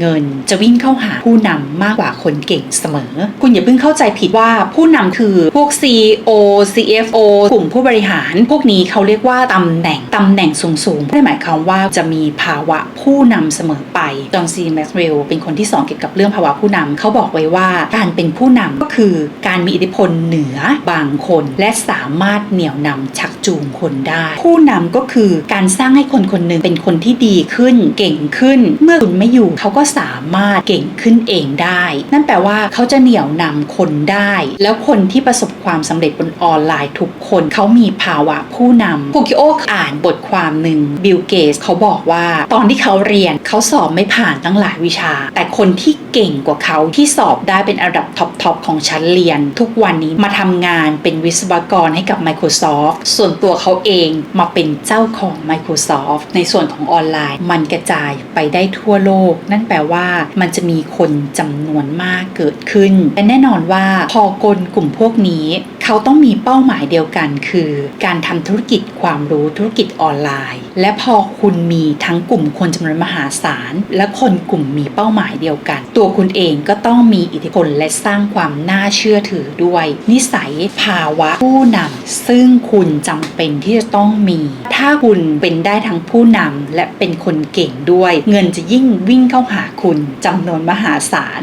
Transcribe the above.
เงินจะวิ่งเข้าหาผู้นำมากกว่าคนเก่งเสมอ คุณอย่าเพิ่งเข้าใจผิดว่าผู้นำคือพวก CEO CFO กลุ่มผู้บริหาร พวกนี้เขาเรียกว่าตำแหน่งตำแหน่งสูงๆไม่ได้หมายความว่าจะมีภาวะผู้นำเสมอไปจอห์นซีแม็กซ์เวลเป็นคนที่สอนเกี่ยวกับเรื่องภาวะผู้นำเขาบอกไว้ว่าการเป็นผู้นำก็คือการมีอิทธิพลเหนือบางคน และสามารถเหนี่ยวนำชักจูงคนได้ ผู้นำก็คือการสร้างให้คนคนหนึ่งเป็นคนที่ดีขึ้นเก่งขึ้น เมื่อคุณไม่อยู่เขาก็็สามารถเก่งขึ้นเองได้ นั่นแปลว่าเขาจะเหนี่ยวนำคนได้ แล้วคนที่ประสบความสำเร็จบนออนไลน์ทุกคนเขามีภาวะผู้นำคูกิโออ่านบทความหนึ่งบิลเกสเขาบอกว่าตอนที่เขาเรียนเขาสอบไม่ผ่านตั้งหลายวิชา แต่คนที่เก่งกว่าเขาที่สอบได้เป็นอันดับท็อปๆของชั้นเรียน ทุกวันนี้มาทำงานเป็นวิศวกรให้กับ Microsoft ส่วนตัวเขาเองมาเป็นเจ้าของ Microsoft ในส่วนของออนไลน์ มันกระจายไปได้ทั่วโลกนั่นปลว่ามันจะมีคนจำนวนมากเกิดขึ้นและแน่นอนว่าพอกลกลุ่มพวกนี้เขาต้องมีเป้าหมายเดียวกัน คือ การทำธุรกิจความรู้ธุรกิจออนไลน์ และพอคุณมีทั้งกลุ่มคนจำนวนมหาศาล และคนกลุ่มมีเป้าหมายเดียวกัน ตัวคุณเองก็ต้องมีอิทธิพลและสร้างความน่าเชื่อถือด้วย นิสัยภาวะผู้นำซึ่งคุณจำเป็นที่จะต้องมี ถ้าคุณเป็นได้ทั้งผู้นำและเป็นคนเก่งด้วย เงินจะยิ่งวิ่งเข้าหาคุณจำนวนมหาศาล